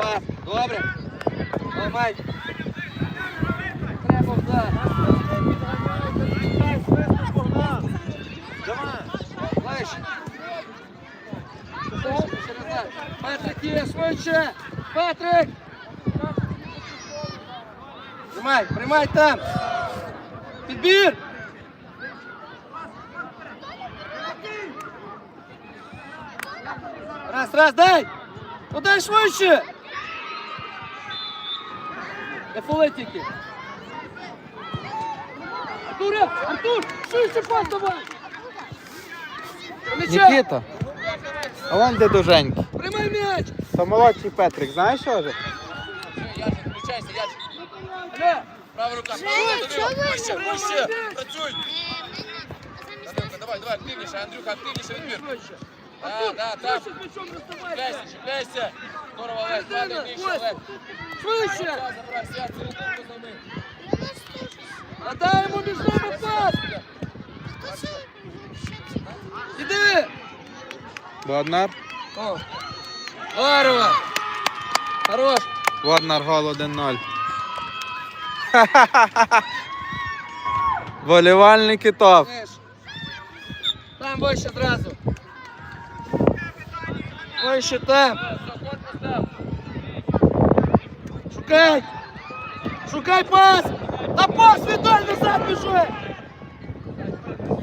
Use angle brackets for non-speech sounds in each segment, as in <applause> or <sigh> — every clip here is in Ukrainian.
пас. Добре. Ламай. Треба вдар. Ближче. Швидше. Петрик є, швидше. Петрик. Приймай, приймай там. Підбір. Раз, раз, дай. Ну швидше. Тільки. Артуре, Артур, швидше пас давай. Нікіта. А вон де дуженький. Приймай м'яч. Це молодший Петрик, знаєш що же? Яджик, включайся, Яджик. Бля. Права рука. Вище, вище. Працюй. Андрюха, давай, давай, активніше, Андрюха, активніше відбір. Да, да, так. Доставай. Чіпляйся, чіпляйся. Здорово, Олег, падай нижче, Олег. Швидше. Займи. А йому між нами пас. Іди. Боднар. О. Здорово. Хорош. Боднар гол 1-0. Ха-ха-ха-ха. <laughs> Топ. Знаєш. Там вище одразу. Вище там. Шукай. Шукай пас. На пас віддай назад біжи.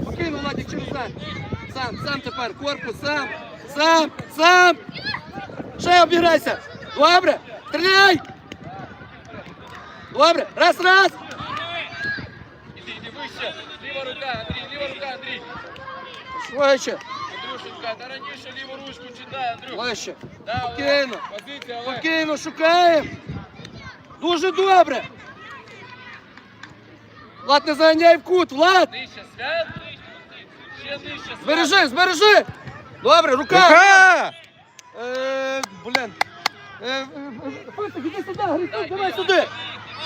Покинув Владик через сам. Сам, сам тепер. Корпус, сам. Сам, сам. Ще обіграйся. Добре. Стріляй. Добре. Раз, раз. Іди, іди вище. Ліва рука, Андрій, ліва рука, Андрій. Швидше. Андрюшенька, та раніше ліву ручку читай, Андрюх. Вище. Да. Спокійно. Позиція. Спокійно шукаємо. Дуже добре. Влад, не заганяй в кут, Влад. Нижче, свят. Ще нижче, свят. Збережи, збережи. Добре, рука. Рука! Е, блін. Е, е, е, Писик, іди сюди, Грицюк, давай сюди.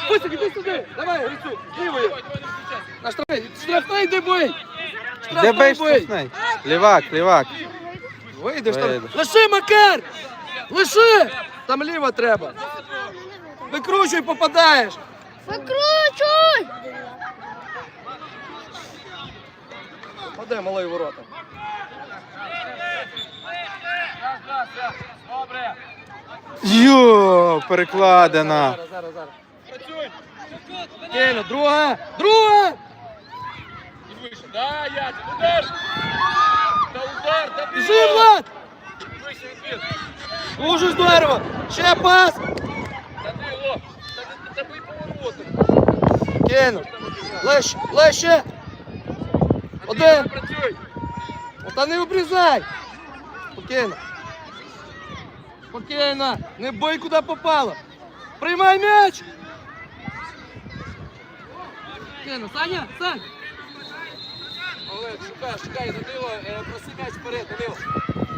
Писик, іди сюди. Давай, Грицюк, з лівої. Давай, давай, не включайся. На штрафний. Штрафний де бий. Де Штрафний бей бий. штрафний? Лівак, лівак. Вийдеш там. Вийдеш. Лиши, Макар! Лиши! Там ліво треба. Викручуй, попадаєш. Викручуй! Подай малий ворота. Добре. Йо, перекладена. Зараз, зараз, зараз. Працюй. Кельно, друга! Друга! І вище. Да, Ядик, удар. Та удар, та Біжи, бій. Влад! Вище відбір. Дуже здорово! Ще пас! Та ти, о. Та ти- та бий повороти. Кельно! Лещ, леще! Один! Та не обрізай! Спокійно. Спокійно! Не бий, куди попало! Приймай м'яч! Кельно, Саня, Сань! Олег, шукай, шукай, Данило, е, проси м'яч вперед, Данило.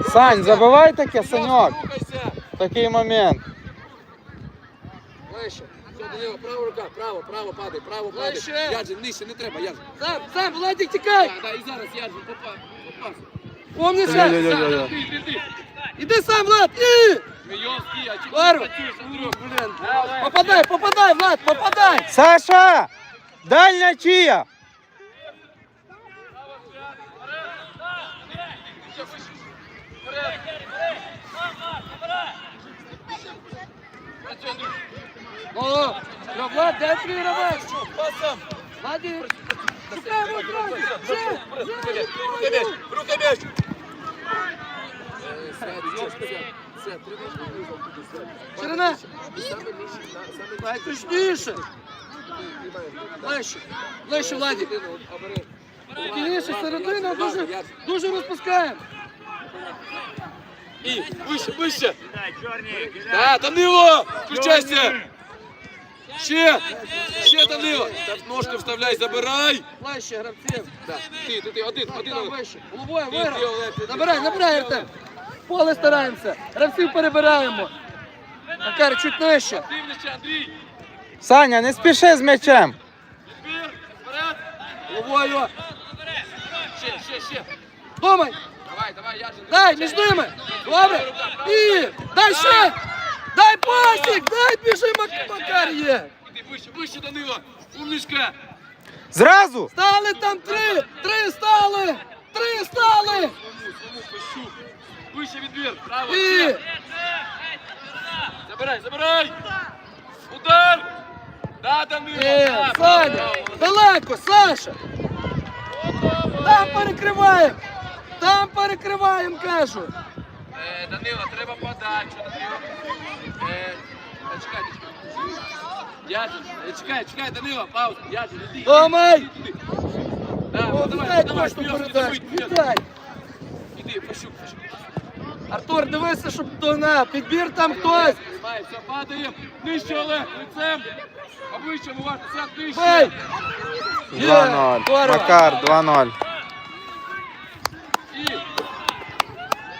Сань, забивай таке, Саньок. Рухайся! Такий момент. Вище. Все, Данило, права рука, право, право падай, право падай. Яджин, нижче, не треба, Яджин. Сам, сам, Владик, тікай! Да, да, і зараз Яджин попав. Попав. Ти, ти, ти. Іди сам, Влад! І! Змійовський, а чи ти працюєш, Андрюх? Блін. Попадай, попадай, Влад, попадай! Саша! Дальня чия? Андрюх. Ну, Влад, де твій гравець? Пасом. Владі, шукаємо одразу! Ще! Рука м'яч, рука м'яч. Ширина! Дай точніше! Ближче, ближче, Владі! Спокійніше, середина, дуже, дуже розпускаємо! І вище, вище. Да, Данило, включайся. Ще, ще Данило. Та в ножку вставляй, забирай. Ближче, гравців! Ти, ти, ти, один, один. Там вище, головою, Ти, ти, виграв! Олег, ти, ти. Набирай, набирай, Артем! Поле стараємося! Гравців перебираємо! Макар, чуть нижче! Андрій. Саня, не спіши з м'ячем. Відбір, вперед. Головою! Ще, ще, ще. Думай! Давай, давай, Яджин. Дай, між ними! Добре! І! Дай ще! Дай пасик, дай біжи, Мак- Макар є. Вище, вище, Данило. Умничка. Зразу! Стали там три, три стали, три стали. Саму, саму, пощу. Вище відбір. Право. І. Забирай, забирай. Удар. Да, Данило. Е, да, Саня, браво. далеко, Саша. Там перекриваємо. Там перекриваємо, кажу. Е, Данило, треба подачу, Данило. Е, чекай, чекай. Е, чекай, чекай, Данило, пауза. Домай! Іди, іди. Да, ну, давай, давай, вперед. віддай. Іди, пощук, пощук. Артур, дивися, щоб то на підбір там хтось. Знімай, все, падаємо. Нижче, Олег, лицем. Обличчя, уважно, сяд нижче. Бей! 2-0. здорово. Макар, 2-0. І.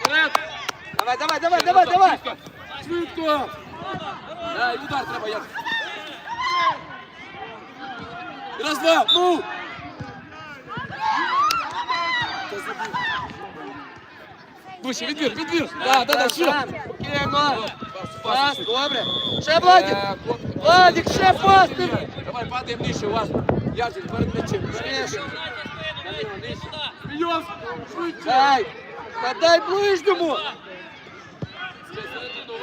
Вперед. Давай, давай, давай, давай, давай. Швидко. Швидко. Да, і удар треба, я. Раз, два, ну. Та забив. Вище, відбір, відбір. Да, да, да, ще. Спокійно. Пас, Пас, пас. добре. Ще Владик. Е, хлопці. Владик, ще пас. ти. Давай, падаємо нижче, уважно. Яжик, перед м'ячем. перед м'ячем. Данило, нижче. Смієвся. Швидше. Дай. Та дай ближньому. Середину, уважно, Смієвся, середину.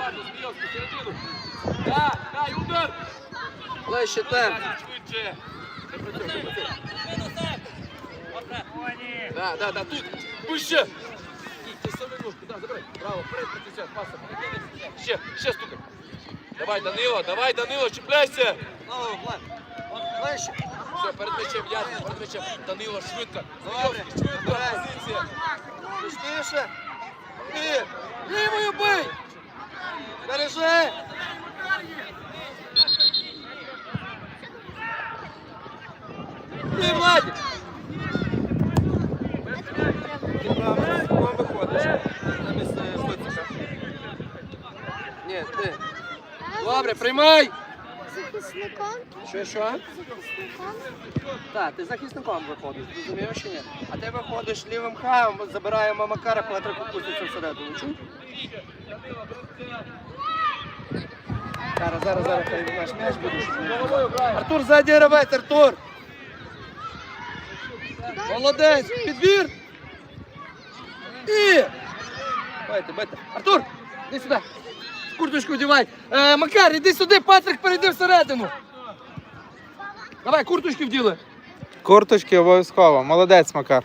Да, да, і удар. Ближче там. Швидше. Да, да, да, тут. Вище. Ти саме ножку, да, забирай. Браво, вперед. Ще, ще стукай. Давай, Данило, давай, Данило, чіпляйся. Ближче. Все, перед м'ячем, ясно, перед м'ячем. Данило, швидко. Добре. Швидко, позиція. І лівою бий. Бережи. І Владик. Ні, ти. Добре, приймай. Захисником? Що, що? Захисником? Так, ти захисником виходиш, розумієш чи ні? А ти виходиш лівим хаєм, забираємо Макара, Петрик пуститься всередину. Чув? Зараз, зараз, зараз, наш м'яч буде. щоб не- Артур, ззаді гравець, Артур! Молодець, підбір! І! Байте, байте. Артур, іди сюди. Курточку вдівай. Е, Макар, іди сюди, Патрик, перейди всередину. Давай, курточки вділи. Курточки обов'язково. Молодець, Макар.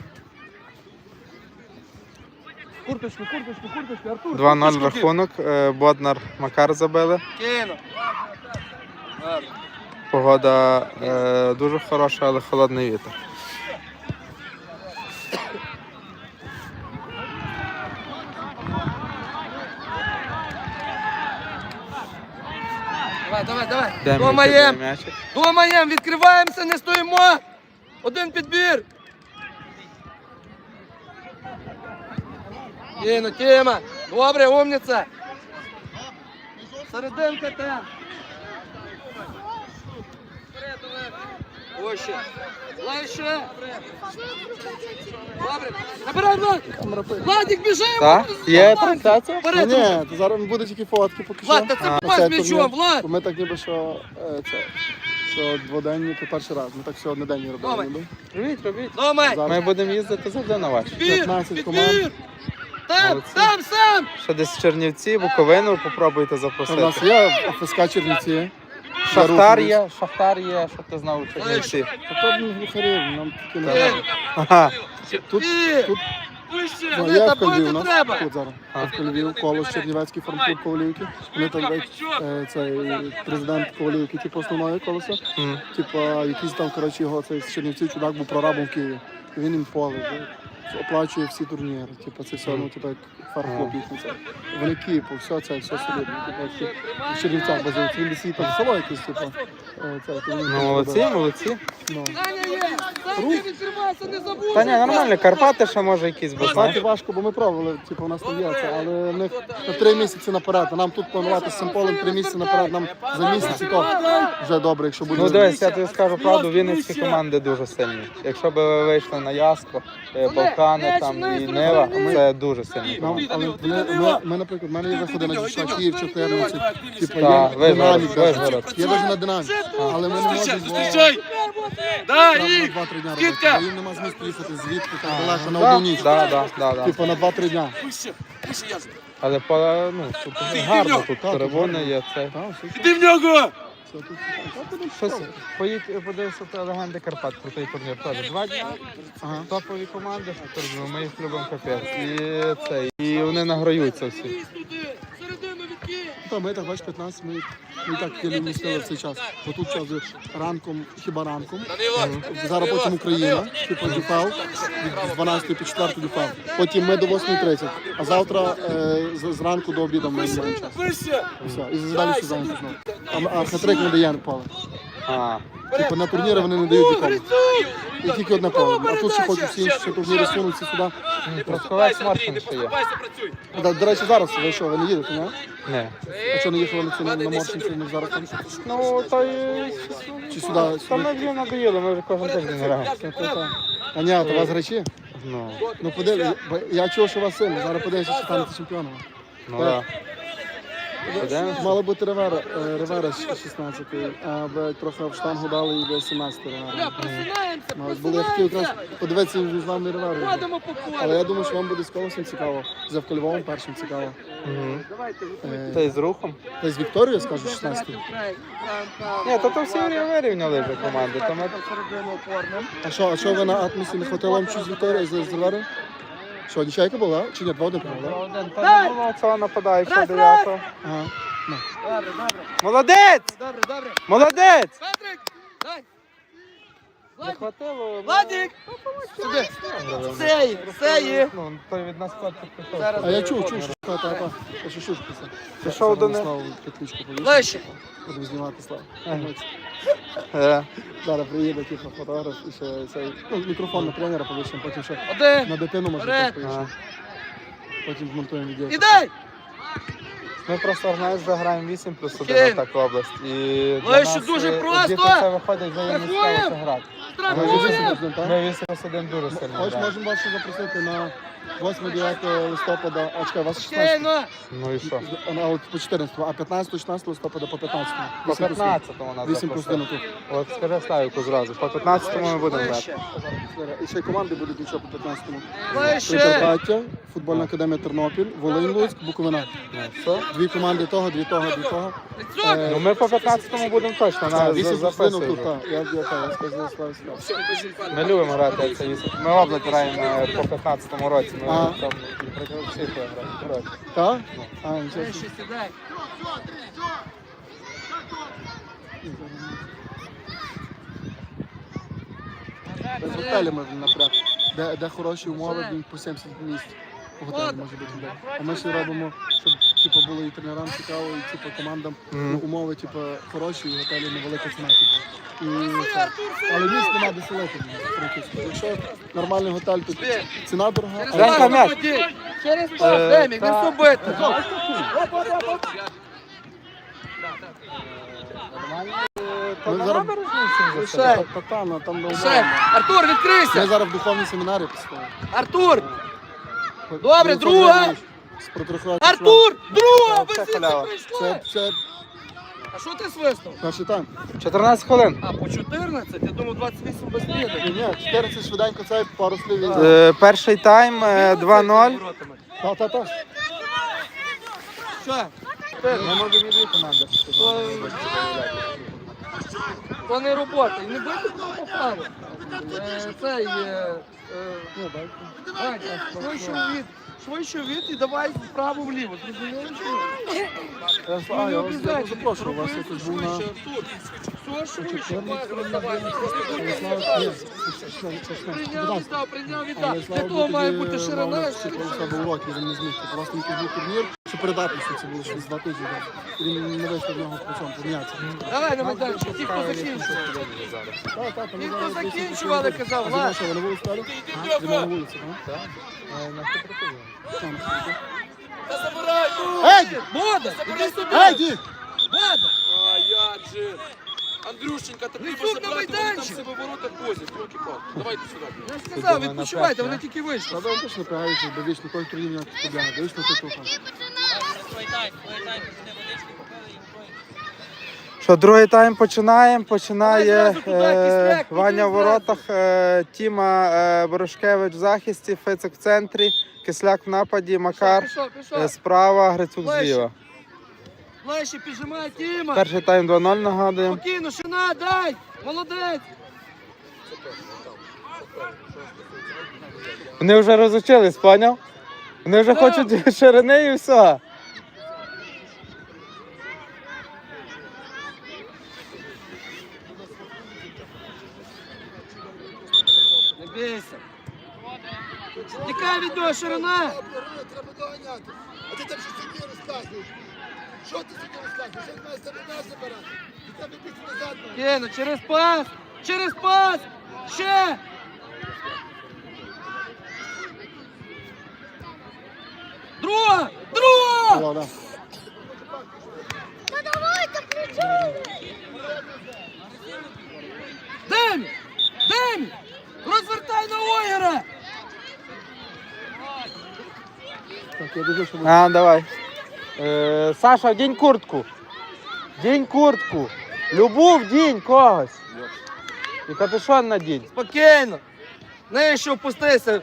Курточку, курточку, курточку, Артур. 2-0 курточку вдів. рахунок. Е, Боднар, Макар забили. Погода е, дуже хороша, але холодний вітер. Давай, давай, давай. Йдемо Думаєм, відкидує м'ячик. думаєм, відкриваємося, не стоїмо. Один підбір. Кину, Тіма. Добре, умниця. Серединка там. Ось ще. Лише. Добре. Набирай Влад. Владик, біжи. Так? Є трансляція? Вперед, Ні, то зараз буде тільки фотки поки Влад, та це попасть м'ячом. Влад. Ми так ніби що е, це, що дводенні, то перший раз. Ми так все одноденні робили. Робіть, робіть. Домай. Ми будемо їздити завжди на. Підбір, 15 підбір. Там, Молодці. там, сам. Ще десь Чернівці, Буковину попробуйте У нас запросити. є ФСК Чернівці. Шахтар є, Шахтар є, щоб ти знав у Чернівці. Не глухарів, нам такі не треба. Ага. Тут, тут ну, є в Львів у нас. треба. Тут зараз. А. В Львів, колос Чернівецький фармклуб Ковалівки. Вони так як е, цей президент Ковалівки, типу основної колеса. М. Типа, якийсь там, коротше, його цей з Чернівців чудак був прорабом в Києві. І він їм поле вже оплачує всі турніри. Типа, це все, ну, типа, як фарклуб їхній. Це. Вони все це, все солідно. Типа, всі в Чернівцях базуються. Він десь там село якесь, типа. е, Це, то він Ну, молодці, робив. молодці. Ну. Саня є. Саня відкривайся, не забудь. Та ні, нормально, Карпати ще може якісь би, Знати знаєш. важко, бо ми пробували, типу, у нас там є це, але в них на три місяці наперед. А нам тут планувати з цим полем три місяці наперед. Нам за місяць і то вже добре, якщо буде. Ну дивись, я тобі скажу правду, вінницькі команди дуже сильні. Якщо б ви вийшли на Яско, е, Кане там і Нива, це дуже сильно. Нам, але вони, ми, ми, наприклад, в мене є виходи на дівчат, Київ 14, типу, Так, є. Вишгород. є навіть на динамік, але ми не можемо, бо Зустрічай! Да, і! на 2-3 дня Скидка! робити, їм нема змісту їхати звідти, там далеко на одну ніч, да, да, да, да. типу на 2-3 дня. Вище, вище, Ясик. Але ну, тут гарно, тут трибуни є це. Так, все, Іди в нього! Все тут. Щось, поїдь, подивися це легенди Карпат, крутий турнір теж. Два дні, Ага. топові команди, ми їх любимо капець. І це, і вони награються всі. Та ми так, бачиш, 15, ми, не так не вмістили в цей час. Бо тут час ранком, хіба ранком, Зараз потім Україна, типу дюфав, від 12 по 4 дюфав. Потім ми до 8.30, а завтра е, з- зранку до обіду ми маємо час. І Все, і далі все зайнято знову. А, а хатрик не дає поле. А, Типу на турніри вони не дають нікому. І тільки одне поле. А тут ще хочуть всі інші турніри сунутися сюди. Трускавець Моршин ще є. До, до речі, зараз ви що, ви не їдете, ні? Не. А що не їхали на цю на Моршинці, ми зараз там? Ну, то й... Чи сюди? Та ми вже надоїли, ми вже кожен тиждень граємо. Та, та, та. А ні, то у вас речі? Ну, Ну подивись, я чув, що у вас сильно. Зараз подивися, що станете чемпіоном. ну да. Мало бути ревера, е, ревера 16, а ви трохи в штангу дали і ви 17 ревера. Просинаємося, Мабуть, було я хотів якраз подивитися між вами ревери. ходимо по Але я думаю, що вам буде з колосом цікаво. За Львовом першим цікаво. Е, Та й з рухом. Та й з Вікторією, скажу, 16 Ні, то то всі вирівняли вже команди. То ми... А що, а що ви на атмосі не хватило вам щось з Вікторією з, з Ревери? Що, нічайка була? Чи ні, два один була? Один, не було цього нападаючого дев'ятого. Ага. Добре, добре, Молодець! добре, добре. Молодець! Петрик, дай. Не хватило. ну, Владик, сюди. ну, Цей, цей. Ну, той від нас. Зараз. А я чув, чув, що та, та, та. Я чув, що це. Пішов до них. Славу петличку повісив. Ближче. Будемо знімати славу. Е, Зараз приїде типу, фотограф і ще цей ну, мікрофон на тренера повищимо, потім ще Один. на дитину може Вперед. теж. Потім змонтуємо відео. Ідай. Ми просто знаєш, заграємо 8 плюс 1 Ким? атаку область. І для Лише нас, дуже е, просто. Діти це виходить Страхуємо. цікаво грати. Ми вже Страхуємо. вісім будемо, так? Ми 8 плюс 1 дуже сильно Ось можемо вас ще запросити на 8-9 листопада, а чекай, у вас 16. Ну і що? А от по 14, а 15-16 листопада по 15. По 8 плюс 15-му нас 8 плюс 1 тут. От скажи Славіку зразу. По 15-му ми будемо грати. І ще й команди будуть нічого по 15-му. Ближче. Прикарпаття, футбольна академія Тернопіль, Волинь Луцьк, Буковина. Ну, все. Дві команди того, дві того, дві того. Лицо. Ну ми по 15-му будемо точно на Вісім плюс один записуємо. тут, так. Я я так, я сказав, слава слава. Ми любимо грати це. Ми область граємо е, по 15-му році. Ми Ага. там всіх граємо. Так? А, нічого. собі. Ближче сідай. З готелями напряг, де, де хороші умови, він по 70 місць. Готелі може бути. де. А ми ще робимо, щоб типу, було і тренерам цікаво, і типу, командам ну, умови типу, хороші, і готелі невелика ціна. Типу. І. Але місць нема де селити. Якщо нормальний готель, то ціна дорога. Женька, м'яч. Через Е, пас, Демік, не субити. Лише. та, та, ну, там. Артур, Ми відкрийся. зараз в духовній семінарі писали. Артур, Добре, друга. Артур, друга, без Це, це А що ти свиснув? перший тайм. 14 хвилин. А, по 14? Я думав 28 без Ні, ні, 14 швиденько цей пару слів. і- Е, Перший тайм е, 2-0. Та, та, та. Що? Ми можемо і дві команди. То не робота. І не бити попали. Е, Цей, е, е, Ну. Від, швидше від і давай вправо вліво. Зрозумієш? Я, ж- а, я вас я запрошую, якось був на... Все, швидше. 14 Роздавай. Але слава ні, це- це- це- це- це- Прийняв, віддав, прийняв, віддав. Для того має бути ширина. про себе уроки, він не зміг. У вас якийсь був турнір, що передатися це було щось два тижні. Він не вийшов в нього по цьому помінятися. Давай на майданчик, ті, хто там Ті, хто зараз десь закінчували, казав, Влад. що, вулиці стали? Зима на вулиці, так? Та забирай! Ей! Бода, іди сюди. Ей, ді! Бода. А як же? Андрюшенька, та Несуть треба на забрати, вони там майданчик. себе в воротах возять, руки палки. Давайте сюди. Я ж сказав, відпочивайте, на вони п'ять, тільки вийшли. Та він теж напрягається, бо вічно турнір нього проблеми, вічно титуха. Що, другий тайм починаємо. Починає е, Ваня в воротах, е, Тіма е, Борошкевич в захисті, Фицик в центрі, Кисляк в нападі, Макар Пішов, е, пішов. справа, Грицюк зліва. Ближче піджимай, Тіма. Перший тайм 2-0 нагадуємо. Спокійно, шина, дай. Молодець. Вони вже розучились, поняв? Вони вже хочуть <laughs> ширини і все. Бійся. Тікай від нього, ширина. Треба доганяти. А ти там що собі розказуєш? Що ти собі розказуєш? Як має тебе м'яч забирати? Ти тебе бігти назад. має. Кину, через пас. Через пас. Ще. Друга. Друга. Була, да. Та давайте включай! Демі. Демі. Розвертай на Ойгера. Так, я дуже, щоб А, давай. Е, Саша, дінь куртку. Дінь куртку. Любу вдінь когось. І капюшон надінь. Спокійно. Не що впустися.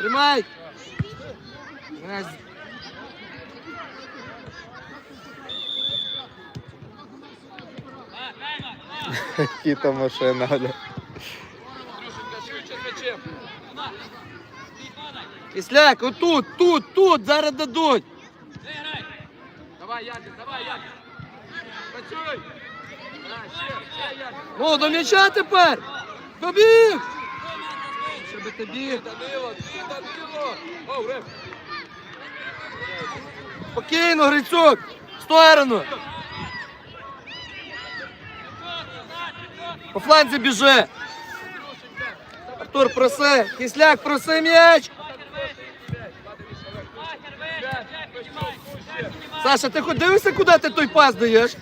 Тримай. Раз. Кіта машина. Гля. Андрюшенька, швидше з м'ячем. Кисляк, отут, тут, тут, зараз дадуть. Давай, Ядик, давай, Ядик. Працюй. О, до м'яча тепер. Побіг. Щоб ти біг. Спокійно, Грицюк. Сторону. По фланзі біжи. Артур, проси. Кисляк, проси м'яч. Саша, ти хоч дивишся, куди ти той пас даєш?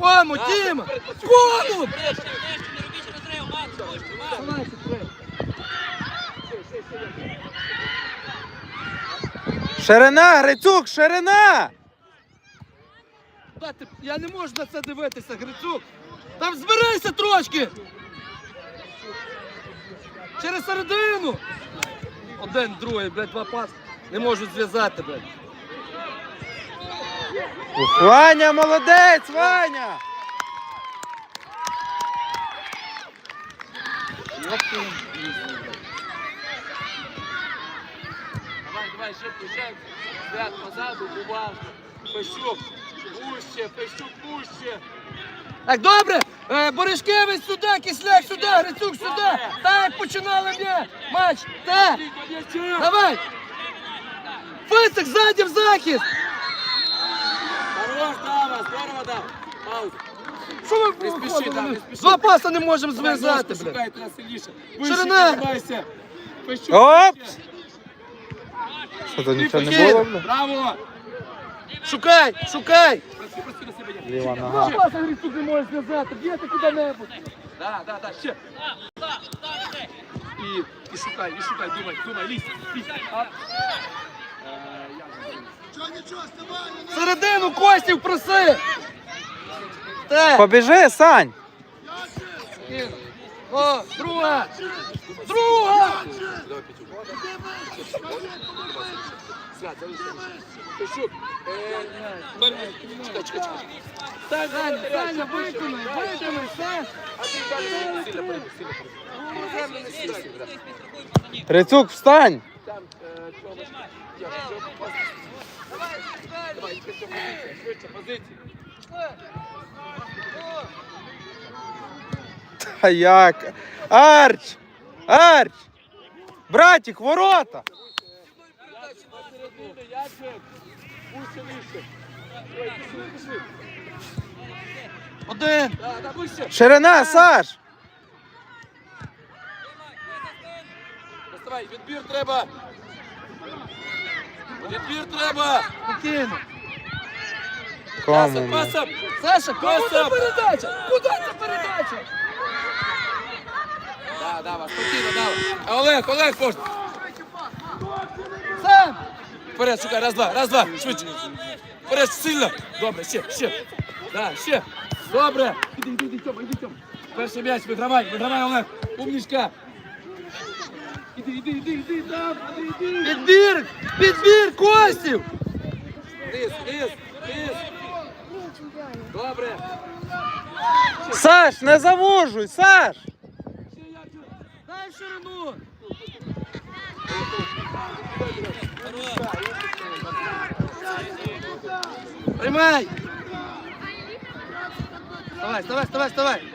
Кому, Тіма? Кому? Ширина, Грицюк, ширина! Та ти- Я не можу на це дивитися, Грицюк. Там зберися трошки. Через середину. Один, другий, блядь, два пас. Не можуть зв'язати, блядь. Ваня, молодець, Ваня! Давай, давай, ще включай. Свят позаду, уважно. Пещук, пуще, Пещук, пуще. Так, добре. Е, Боришкевич сюди, Кисляк сюди, Грицюк сюди. Так, починали м'яч. Матч. Так. Давай. Фицик ззаді в захист. Хорош, Дава, здорово, Дава. Пауза. Що ви Не спіши, виходили? да, не спіши. Два паса не можемо зв'язати, блядь. блядь. Шукай, треба сильніше. Вище Ширина. піднімайся. Пещук, Оп! вище. Що то нічого не Покинь. було? бля? Браво. Шукай, шукай. Працюй, працюй на себе. Ян. Ліва Два нога. паса Грицюк не може зв'язати. Б'єте куди-небудь. Да, да, да, ще. І, і шукай, і шукай, думай, думай, лізь, лізь. Ап. Середину Костів проси. Побіжи, Сань! О, друга. Друга. Давай, Петюк. Свят, залишся. Пещук. Пер- Чекай, чекай, чекай. Стань, Саня, стань, Саня, стань, виконай, виконай, Саш. А ти далі швидше швидше позиція. Та як? Арч! Арч! Братик, ворота! Один. Ширина, Саш! Відбір треба. Відбір треба. Спокійно. Кому? Пасом. Саша, кому це передача? Куди це передача? Да, давай, спокійно, давай. Олег, Олег, можна. Сам! Вперед, шукай, раз, два, раз, два, швидше. Вперед, сильно. Добре, ще, ще. Да, ще. Добре. Іди, іди, іди, Тьома, іди, Тьома. Перший м'яч, вигравай, вигравай, Олег. Умничка. Іди, іди, іди, іди, там, іди, іди. Підбір! Підбір Костів! Низ, низ, низ. Добре. Саш, не завожуй, Саш! Дай ширину! Приймай! Вставай, вставай, вставай, вставай!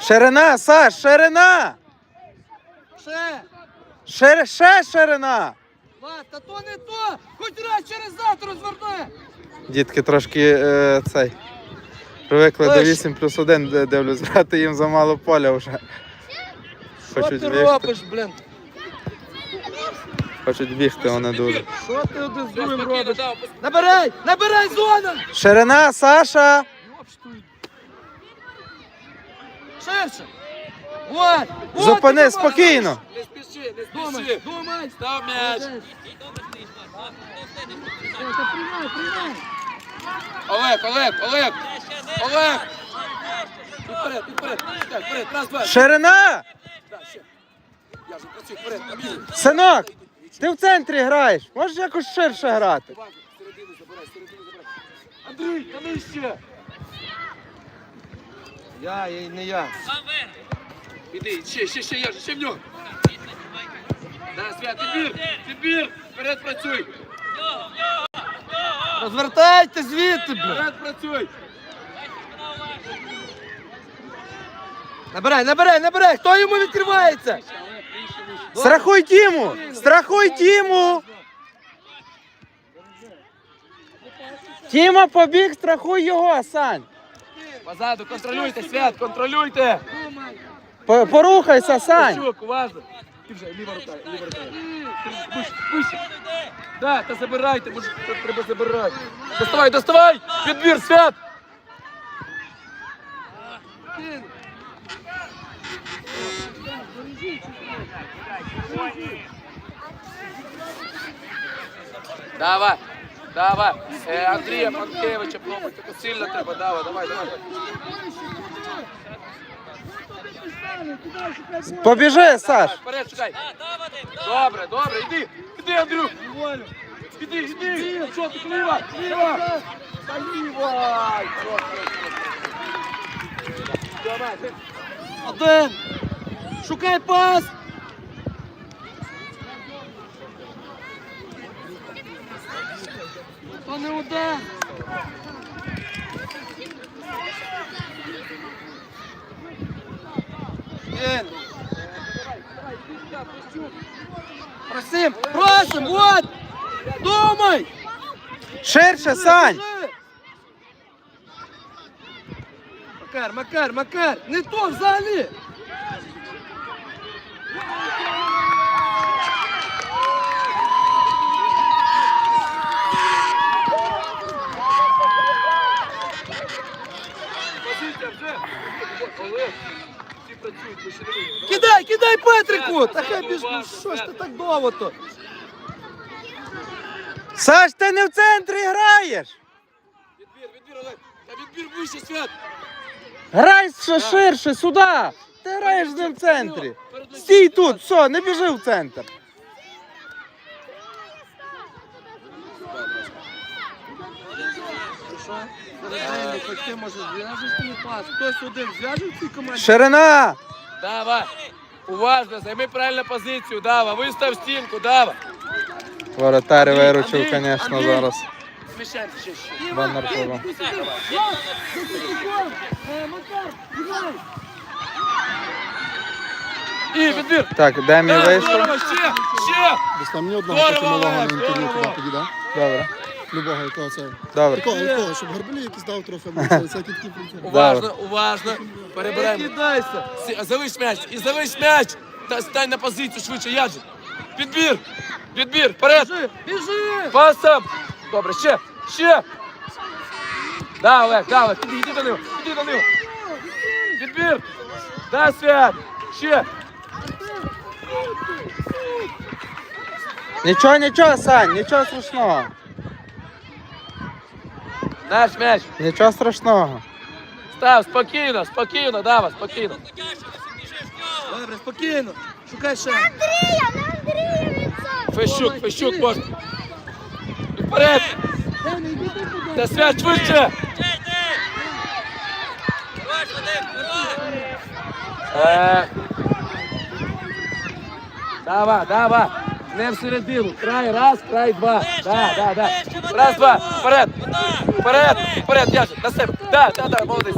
Ширина, Саш, ширина! Ще! Шир, ще ширина! Влад, та то не то! Хоч раз через завтра розверни! Дітки трошки е, цей. Привикли до 8 плюс 1, дивлюсь, брати їм замало поля вже. Що Хочуть ти бігти, робиш, блін? хочуть бігти вони дуже. Що ти один з другим робиш? Набирай! Набирай зона! Ширина, Саша! Ширше! Зупини спокійно! Не спіши, не спіши. думай! Став м'яч. Приймай, приймай! Олег, Олег, Олег. Олег. Вперед, вперед. Вперед, раз, два. Ширина! Я вже працюю, вперед. Синок! Ти в центрі граєш, можеш якось ширше грати. Середину забирай, середину забирай. Андрій, та нижче. Я, я, не я. Іди, ще, ще, ще, я, ще в нього. Да, Свят, підбір, підбір. Вперед працюй. Розвертайте звідти, блін! Вперед працюй. Набирай, набирай, набирай! Хто йому відкривається? Страхуй Тіму! Страхуй Тіму! Тіма побіг, страхуй його, Сань! Позаду, контролюйте, Свят, контролюйте. По- Порухайся, Сань! Пащук, уважно. Ти вже ліва рука, ліва рука. Вище, вище. Да, та забирайте, може, треба забирати. Доставай, доставай! Підбір, Свят! Давай, давай. Е, Андрія Панкевича пробуй, тільки сильно треба, давай, давай, давай. Побіжи, Саш! Вперед, шукай. Добре, добре, іди, іди, Андрюх. Іди, іди. Що ти, ліва, ліва. Та ліва. Один! Шукай пас! То не удар! Блін! Просим! Просим! Вот! Думай! Ширше, Сань! Макар, Макар, Макар! Не то взагалі! Позиція вже. Олег. Кидай, кидай Петрику! Та хай біж, ну що ж ти так довго то? Саш, ти не в центрі граєш! Відбір, відбір, Олег. Та відбір вище, Свят. Грай ще ширше, сюди! Ти граєш не в центрі! Стій тут, все, не біжи в центр! Ей, Хтось один зв'яже в цій команді? Ширина! Дава. Уважно, займи правильну позицію, Дава. Вистав стінку, Дава. Воротар виручив, звісно, зараз. Зміщаємося ще. ще. Баннер. І відбір. Так, Демі вийшов. здорово, ще, ще. Десь там ні одного Здорово, таки малого на інтерв'ю здорово. туди тоді. Добре, Любого якого це. добре. Якого, якого, щоб горбелі якісь дав трохи, ну, це всякі такі прийти. Уважно, уважно. Не Перебираємо. кидайся! Сі- Залиш м'яч. І залиш м'яч. Та стань на позицію швидше, Яджин. Підбір. Підбір. Вперед. Біжи! Біжи! Пасом. Добре, ще. Ще. Да, Олег, да, Олег, іди, іди до нього, іди до нього. Відбір. Да, Свят. Ще. Нічого, нічого, Сань, нічого страшного. Наш м'яч. Нічого страшного. Став, спокійно, спокійно, Дава, спокійно. Добре, спокійно. Шукай ще. Андрія, на Андрія сам. Фещук, Фещук, можна. Вперед. Та свят швидше. Е. Дава, дава. Не всередину. Край раз, край два. Да, да, да. Раз, два. Вперед. Вперед. Вперед, Яша, на себе. Да, да, да, молодець.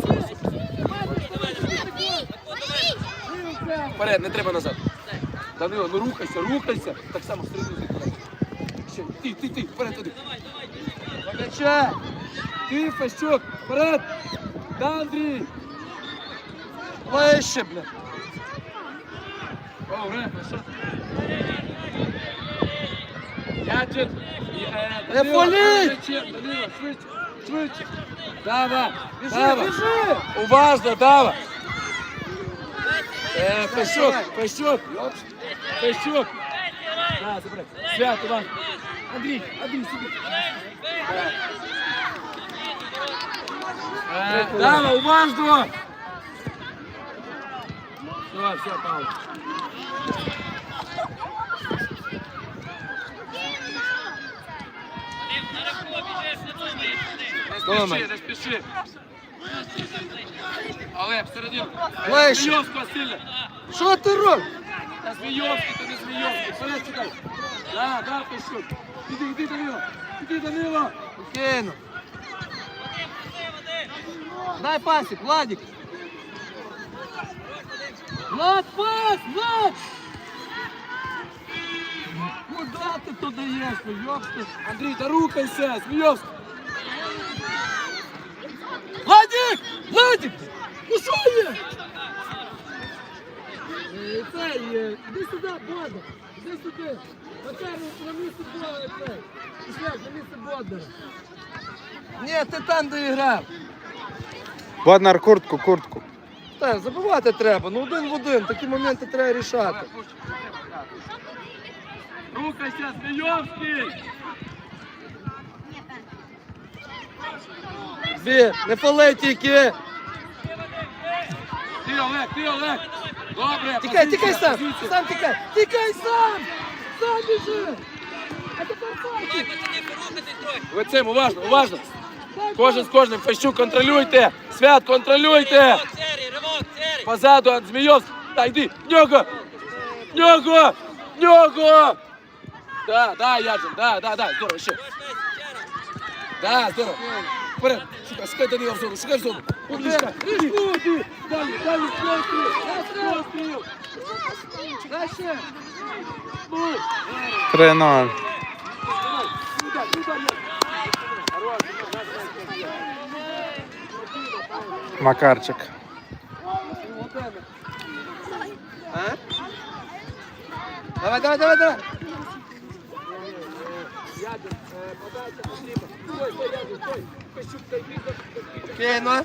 Вперед, не треба назад. Данило, ну рухайся, рухайся. Так само всередину. Ще, ти, ти, ти, вперед туди. М'яча. Ти, Фащук, вперед. Да, Андрій. Вище, бля. О, рефа, що? Ячин. Не! Данило, швидше, швидше. Дава, дава. Уважно, Дава. Е, Фещук, Фещук. Фещук. Да, забирай. Свят, уважно. Андрій, Андрій, сюди. Е, Дава, уважно. Все, все, Павло. Не спіши, не спіши. Але всередину. Вище. Змійовського сильно. Що ти робиш? Та Змійовський, то не Змійовський. Вперед чекай. Да, да, Пещук. Іди, іди, Данило. Іди, Данило. Спокійно. Дай пасик, Владик. Влад, пас, Влад! Куда ти тут даєш, Змійовський? Андрій, та рухайся, Змійовський. Владик! Ну що є? Е, Це є. Іди сюди, Бодя. Іди сюди. Макаров, на місце Бодя. цей. Пішляк, на місце Бодя. Ні, ти там доіграв. Боднар, куртку, куртку. Так, забивати треба. Ну один в один. Такі моменти треба рішати. Рухайся, Змійовський. Дві, не пали тільки. Ти, Олег, ти, Олег. Добре, Тікай, позиція, тікай сам. позиція. Сам тікай. Тікай сам. Сам біжи. А тепер пасик. Ви цим, уважно, уважно. Кожен з кожним. Фещук, контролюйте. Свят, контролюйте. Позаду, Ан- Змійовський. Та йди. Нього. Нього. Нього. Да, да, Яджин, да, да, да. Здорово, ще. Да, здорово. Вперед. Шукай, шукай Данила в зону, шукай в зону. Умничка. Далі, далі, постріл. Постріл. Дальше. 3-0. Сюда, сюда, Яджин. Хорош, Макарчик. Давай, давай, давай, давай. Яджин, подача потрібна. Стой, стой, Яджин, стой. Фещук, дай бігом. Спокійно.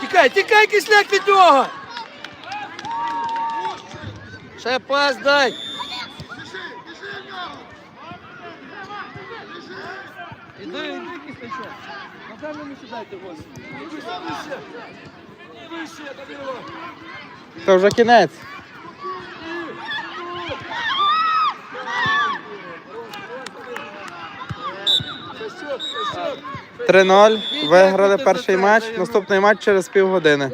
Тікай, тікай, кисляк від нього! Ще пас дай! Іди, іди, кислячок. Вище. Вище, Данило. Це вже кінець. Три-ноль. 3-0. Виграли перший матч. Наступний матч через півгодини.